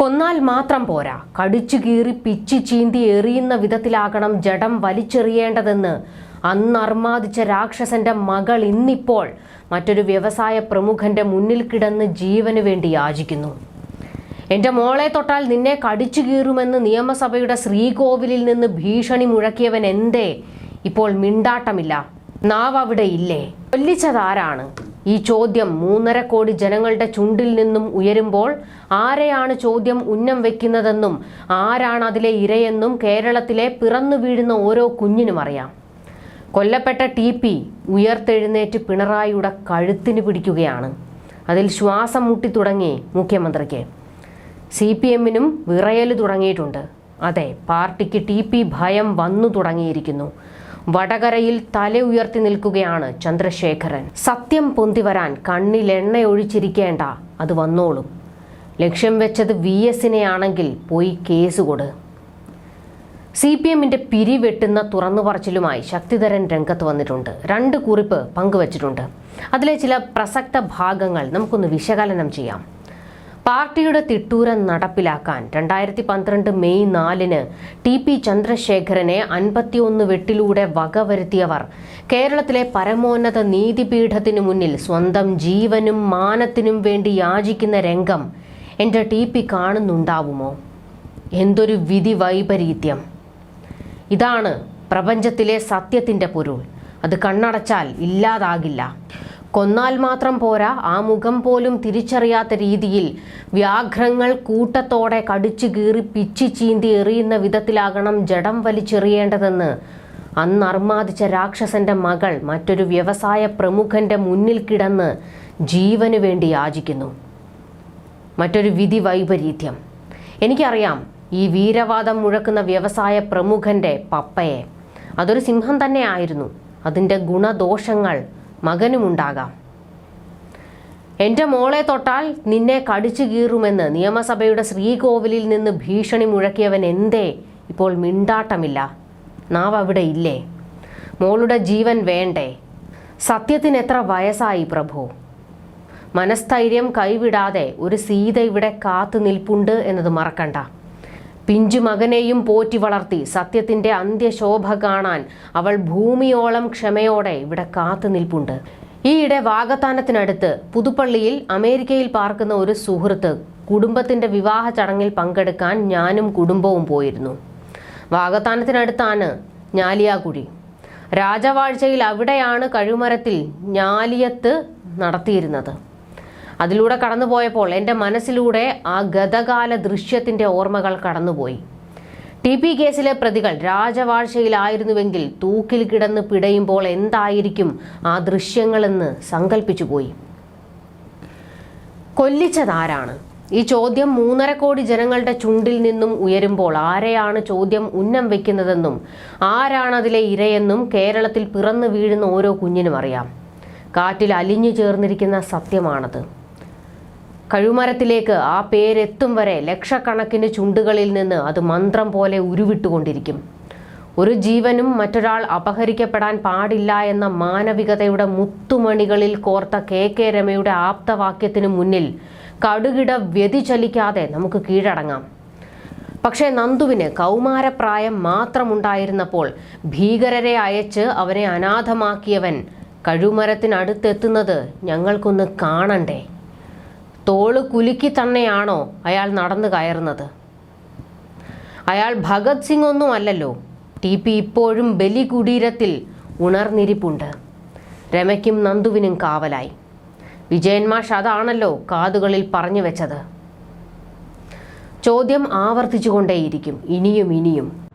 കൊന്നാൽ മാത്രം പോരാ. കടിച്ചു കീറി പിച്ചി ചീന്തി എറിയുന്ന വിധത്തിലാകണം ജഡം വലിച്ചെറിയേണ്ടതെന്ന് അന്നർമാദിച്ച രാക്ഷസന്റെ മകൾ ഇന്നിപ്പോൾ മറ്റൊരു വ്യവസായ പ്രമുഖന്റെ മുന്നിൽ കിടന്ന് ജീവന് വേണ്ടി യാചിക്കുന്നു. എന്റെ മോളെ തൊട്ടാൽ നിന്നെ കടിച്ചു കീറുമെന്ന് നിയമസഭയുടെ ശ്രീകോവിലിൽ നിന്ന് ഭീഷണി മുഴക്കിയവൻ എന്തേ? ഇപ്പോൾ മിണ്ടാട്ടമില്ല. നാവ് അവിടെ ഇല്ലേ? കൊല്ലിച്ചതാരാണ് ഈ ചോദ്യം മൂന്നര കോടി ജനങ്ങളുടെ ചുണ്ടിൽ നിന്നും ഉയരുമ്പോൾ ആരെയാണ് ചോദ്യം ഉന്നം വെക്കുന്നതെന്നും ആരാണ് അതിലെ ഇരയെന്നും കേരളത്തിലെ പിറന്നു വീഴുന്ന ഓരോ കുഞ്ഞിനും അറിയാം. കൊല്ലപ്പെട്ട ടി പി ഉയർത്തെഴുന്നേറ്റ് പിണറായിയുടെ കഴുത്തിന് പിടിക്കുകയാണ്. അതിൽ ശ്വാസം മുട്ടി തുടങ്ങി മുഖ്യമന്ത്രിക്ക്. സി പി എമ്മിനും വിറയൽ തുടങ്ങിയിട്ടുണ്ട്. അതെ പാർട്ടിക്ക് ടി പി ഭയം വന്നു തുടങ്ങിയിരിക്കുന്നു. വടകരയിൽ തല ഉയർത്തി നിൽക്കുകയാണ് ചന്ദ്രശേഖരൻ. സത്യം പൊന്തിവരാൻ വരാൻ കണ്ണിൽ ഒഴിച്ചിരിക്കേണ്ട അത് വന്നോളും. ലക്ഷ്യം വെച്ചത് വി എസിനെയാണെങ്കിൽ പോയി കേസ് കൊട്. സി പി എമ്മിന്റെ പിരിവെട്ടുന്ന തുറന്നു പറച്ചിലുമായി ശക്തിധരൻ രംഗത്ത് വന്നിട്ടുണ്ട്. രണ്ട് കുറിപ്പ് പങ്കുവച്ചിട്ടുണ്ട്. അതിലെ ചില പ്രസക്ത ഭാഗങ്ങൾ നമുക്കൊന്ന് വിശകലനം ചെയ്യാം. പാർട്ടിയുടെ തിട്ടൂരം നടപ്പിലാക്കാൻ രണ്ടായിരത്തി പന്ത്രണ്ട് മെയ് നാലിന് ടി പി ചന്ദ്രശേഖരനെ അൻപത്തിയൊന്ന് വെട്ടിലൂടെ വകവരുത്തിയവർ കേരളത്തിലെ പരമോന്നത നീതിപീഠത്തിനു മുന്നിൽ സ്വന്തം ജീവനും മാനത്തിനും വേണ്ടി യാചിക്കുന്ന രംഗം എന്റെ ടി പി കാണുന്നുണ്ടാവുമോ? എന്തൊരു വിധി വൈപരീത്യം. ഇതാണ് പ്രപഞ്ചത്തിലെ സത്യത്തിന്റെ പൊരുൾ. അത് കണ്ണടച്ചാൽ ഇല്ലാതാകില്ല. കൊന്നാൽ മാത്രം പോരാ ആ മുഖം പോലും തിരിച്ചറിയാത്ത രീതിയിൽ വ്യാഘ്രങ്ങൾ കൂട്ടത്തോടെ കടിച്ചു കീറി പിച്ചി ചീന്തി എറിയുന്ന വിധത്തിലാകണം ജഡം വലിച്ചെറിയേണ്ടതെന്ന് അന്ന് അർമാദിച്ച രാക്ഷസന്റെ മകൾ മറ്റൊരു വ്യവസായ പ്രമുഖന്റെ മുന്നിൽ കിടന്ന് ജീവനു വേണ്ടി യാചിക്കുന്നു. മറ്റൊരു വിധി വൈപരീത്യം. എനിക്കറിയാം ഈ വീരവാദം മുഴക്കുന്ന വ്യവസായ പ്രമുഖന്റെ പപ്പയെ. അതൊരു സിംഹം തന്നെ ആയിരുന്നു. അതിന്റെ ഗുണദോഷങ്ങൾ മകനുമുണ്ടാകാം. എന്റെ മോളെ തൊട്ടാൽ നിന്നെ കടിച്ചു കീറുമെന്ന് നിയമസഭയുടെ ശ്രീകോവിലിൽ നിന്ന് ഭീഷണി മുഴക്കിയവൻ എന്തേ? ഇപ്പോൾ മിണ്ടാട്ടമില്ല. നാവ് അവിടെ ഇല്ലേ? മോളുടെ ജീവൻ വേണ്ടേ? സത്യത്തിന് എത്ര വയസ്സായി പ്രഭു? മനസ്ഥൈര്യം കൈവിടാതെ ഒരു സീത ഇവിടെ കാത്തു നിൽപ്പുണ്ട് എന്നത് മറക്കണ്ട. പിഞ്ചു മകനെയും പോറ്റി വളർത്തി സത്യത്തിന്റെ അന്ത്യശോഭ കാണാൻ അവൾ ഭൂമിയോളം ക്ഷമയോടെ ഇവിടെ കാത്തു നിൽപ്പുണ്ട്. ഈയിടെ വാഗത്താനത്തിനടുത്ത് പുതുപ്പള്ളിയിൽ അമേരിക്കയിൽ പാർക്കുന്ന ഒരു സുഹൃത്ത് കുടുംബത്തിന്റെ വിവാഹ ചടങ്ങിൽ പങ്കെടുക്കാൻ ഞാനും കുടുംബവും പോയിരുന്നു. വാഗത്താനത്തിനടുത്താണ് ഞാലിയാകുഴി. രാജവാഴ്ചയിൽ അവിടെയാണ് കഴുമരത്തിൽ ഞാലിയത്ത് നടത്തിയിരുന്നത്. അതിലൂടെ കടന്നുപോയപ്പോൾ എന്റെ മനസ്സിലൂടെ ആ ഗതകാല ദൃശ്യത്തിന്റെ ഓർമ്മകൾ കടന്നുപോയി. ടി പി കേസിലെ പ്രതികൾ രാജവാഴ്ചയിലായിരുന്നുവെങ്കിൽ തൂക്കിൽ കിടന്ന് പിടയുമ്പോൾ എന്തായിരിക്കും ആ ദൃശ്യങ്ങളെന്ന് സങ്കല്പിച്ചു പോയി. കൊല്ലിച്ചതാരാണ്? ഈ ചോദ്യം മൂന്നര കോടി ജനങ്ങളുടെ ചുണ്ടിൽ നിന്നും ഉയരുമ്പോൾ ആരെയാണ് ചോദ്യം ഉന്നം വെക്കുന്നതെന്നും ആരാണതിലെ ഇരയെന്നും കേരളത്തിൽ പിറന്നു വീഴുന്ന ഓരോ കുഞ്ഞിനും അറിയാം. കാറ്റിൽ അലിഞ്ഞു ചേർന്നിരിക്കുന്ന സത്യമാണത്. കഴുമരത്തിലേക്ക് ആ പേരെത്തും വരെ ലക്ഷക്കണക്കിന് ചുണ്ടുകളിൽ നിന്ന് അത് മന്ത്രം പോലെ ഉരുവിട്ടുകൊണ്ടിരിക്കും. ഒരു ജീവനും മറ്റൊരാൾ അപഹരിക്കപ്പെടാൻ പാടില്ല എന്ന മാനവികതയുടെ മുത്തുമണികളിൽ കോർത്ത കെ കെ രമയുടെ ആപ്തവാക്യത്തിന് മുന്നിൽ കടുകിട വ്യതിചലിക്കാതെ നമുക്ക് കീഴടങ്ങാം. പക്ഷേ നന്ദുവിന് കൗമാരപ്രായം മാത്രമുണ്ടായിരുന്നപ്പോൾ ഭീകരരെ അയച്ച് അവരെ അനാഥമാക്കിയവൻ കഴുമരത്തിനടുത്തെത്തുന്നത് ഞങ്ങൾക്കൊന്ന് കാണണ്ടേ? തോൾ കുലുക്കി തന്നെയാണോ അയാൾ നടന്നു കയറുന്നത്? അയാൾ ഭഗത് സിംഗ് ഒന്നും അല്ലല്ലോ ടി പി ഇപ്പോഴും ബലി കുടീരത്തിൽ ഉണർന്നിരിപ്പുണ്ട്. രമയ്ക്കും നന്ദുവിനും കാവലായി. വിജയൻ മാഷ് അതാണല്ലോ കാതുകളിൽ പറഞ്ഞു വെച്ചത്. ചോദ്യം ആവർത്തിച്ചുകൊണ്ടേയിരിക്കും. ഇനിയും ഇനിയും.